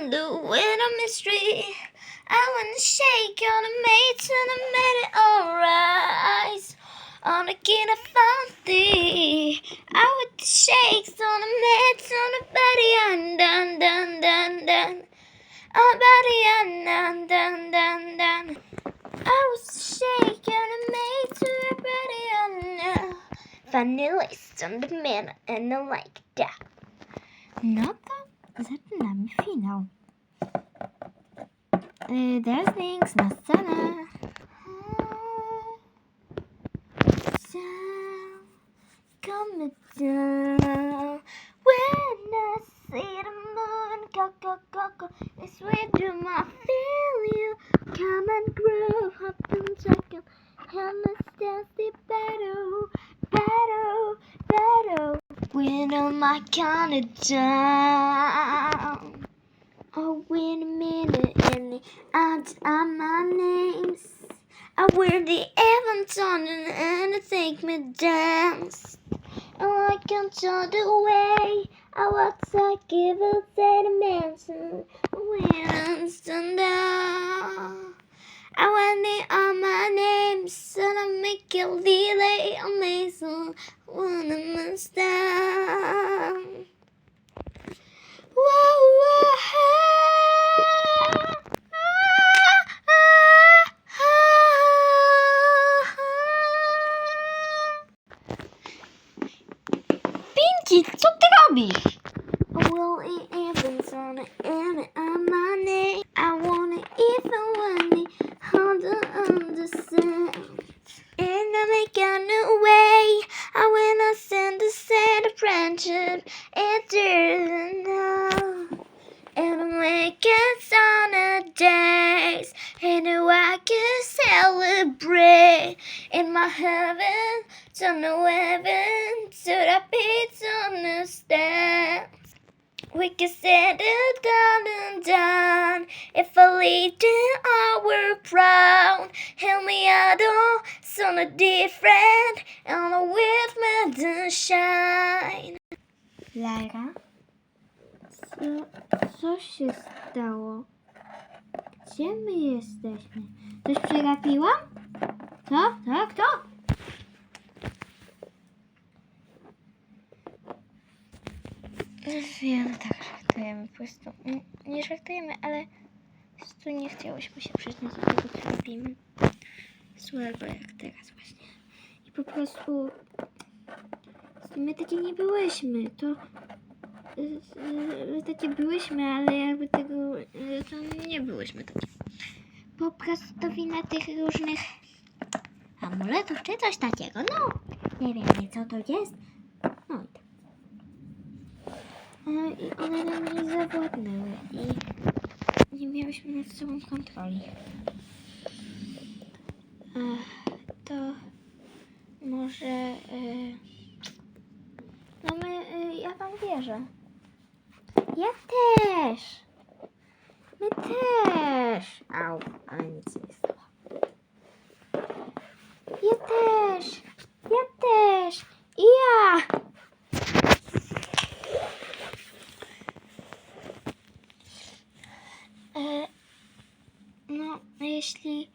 wonder when a mystery. I wanna shake on a mate and made it alright. On a kid I found thee. I with the shakes on a mate on a body and dun dun dun dun. A body and dun dun dun dun. I was shaking and made to a body and Vanilla is on the man and I like that. No to zaczynamy finał. Y, There's things na. Down, coming down. When I see the moon, go, go, go, go. It's way to my feel you. Come and groove, hop and jack and let's dance the battle, battle, battle. When am I counted down? Oh, wait a minute, and the odds are my names. I wear the heavens on and it take me dance. And I can't turn the way. I was I give say the mansion when I'm stand. I want it on my name, so I make it delay amazing when I'm down. Pinki, co ty robisz? Well, it happens on it and on my name. I want it even when it hard to understand. And I make a new way. I wanna send a set of friendship. It doesn't. And I make it on the days. And I can celebrate in my heaven. To no heaven. To the beats stairs. We can settle down and down if I lead in our crown. Help me out, oh, something different, and with me to shine. Lara, co, co się stało? Gdzie my jesteśmy? Coś przegapiłam? Co? Tak, to? Wiem, tak żartujemy po prostu. Nie żartujemy, ale prostu nie chciałyśmy się przyznać do tego, co robimy. Słabo jak teraz właśnie. I po prostu my takie nie byłyśmy. To y, y, my takie byłyśmy, ale jakby tego y, to nie byłyśmy takie. Po prostu to wina tych różnych amuletów czy coś takiego. No, nie wiem, co to jest. No i one nie zawładnęły i nie miałyśmy nad sobą kontroli. To może... e, No my... e, Ja wam wierzę. Ja też! My też! Au, ale nic nie stało. Ja też! Ja też! I ja! E, no, jeśli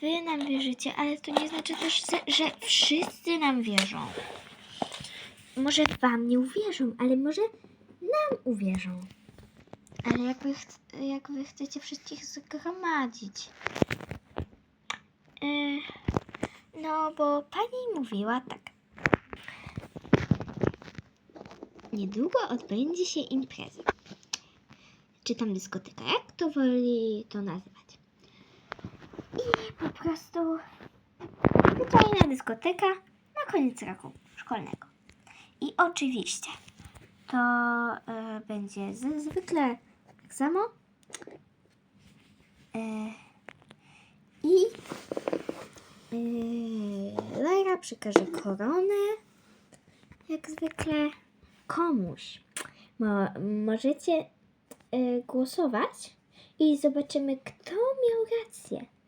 wy nam wierzycie, ale to nie znaczy też, że- wszyscy nam wierzą. Może wam nie uwierzą, ale może nam uwierzą. Ale jak wy, jak wy chcecie wszystkich zgromadzić? E, no, bo pani mówiła tak. Niedługo odbędzie się impreza czy tam dyskoteka, jak to woli to nazwać. I prostu zwyczajna dyskoteka na koniec roku szkolnego. I oczywiście to e, będzie zwykle tak samo. E, I e, Lara przekaże koronę, jak zwykle komuś. Mo, możecie e, głosować i zobaczymy, kto miał rację.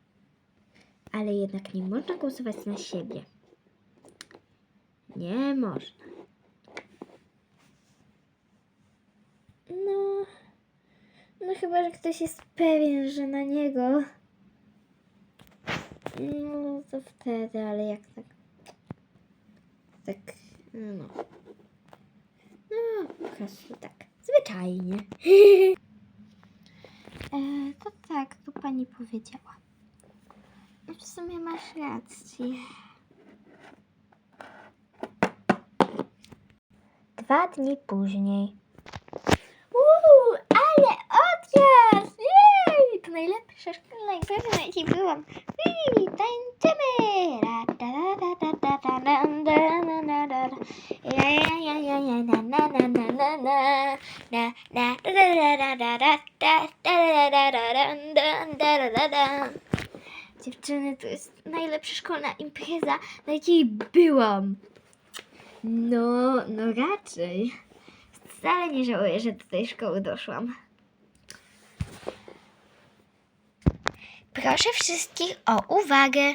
Ale jednak nie można głosować na siebie. Nie można. No, No chyba, że ktoś jest pewien, że na niego. No to wtedy, ale jak tak. Tak, no. No, po prostu tak. Zwyczajnie. e, to tak, to pani powiedziała. W sumie masz rację. Dwa dni później. Uuu, ale odjazd! Jej! To najlepsza szkoła, na jakiej byłam. Jej, tańczymy! Na, na, na, na, na, na. Na, na. Dziewczyny, to jest najlepsza szkolna impreza, na jakiej byłam. No, no raczej. Wcale nie żałuję, że do tej szkoły doszłam. Proszę wszystkich o uwagę.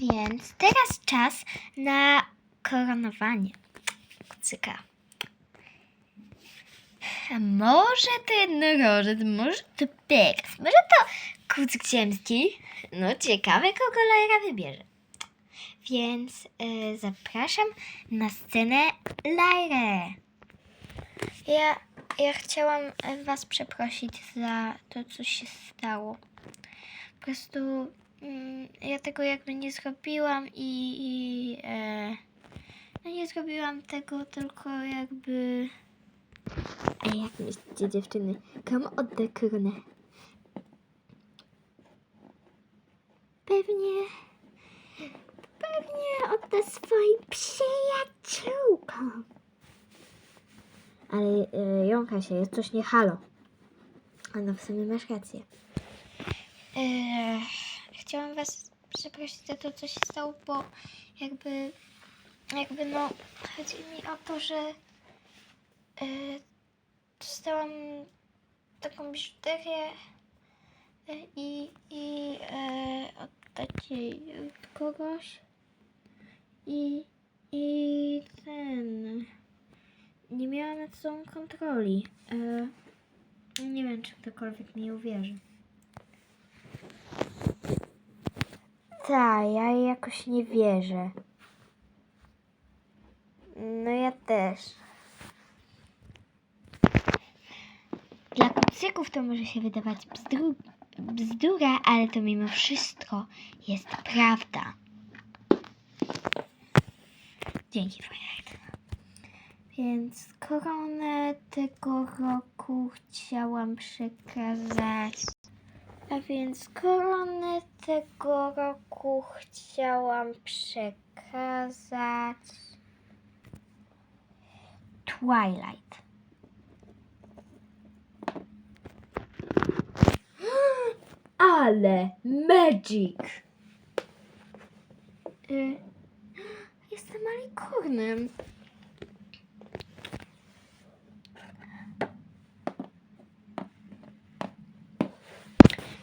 Więc teraz czas na koronowanie kucyka. A może to jednorożec, może to Pegas, może to kucyk ziemski? No ciekawe, kogo Lajra wybierze. Więc y, zapraszam na scenę Lajrę. Ja, ja chciałam e, Was przeprosić za to, co się stało. Po prostu mm, ja tego jakby nie zrobiłam i, i e, no nie zrobiłam tego tylko jakby... A jak myślicie dziewczyny? Komu odda koronę? Pewnie... Pewnie odda swoim przyjaciółkom. Ale e, jąka się, jest coś nie halo. A no w sumie masz rację. E, chciałam was przeprosić za to, co się stało, bo jakby, jakby no, chodzi mi o to, że e, dostałam taką biżuterię e, i, jej od kogoś. I, i ten. Nie miałam nad sobą kontroli. E, nie wiem, czy ktokolwiek mi uwierzy. Tak, ja jakoś nie wierzę. No ja też. Dla kucyków to może się wydawać bzdru, bzdura, ale to mimo wszystko jest prawda. Dzięki, Twilight. Więc koronę tego roku chciałam przekazać. A więc koronę tego roku chciałam przekazać Twilight. Ale magic! Y, jestem alikornem.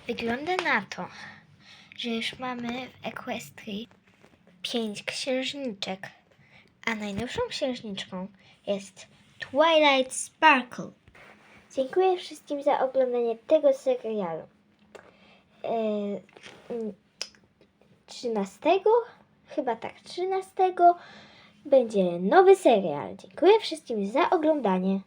Wygląda na to, że już mamy w Equestrii pięć księżniczek, a najnowszą księżniczką jest Twilight Sparkle. Dziękuję wszystkim za oglądanie tego serialu. E, mm, 13? Chyba tak, 13 będzie nowy serial. Dziękuję wszystkim za oglądanie.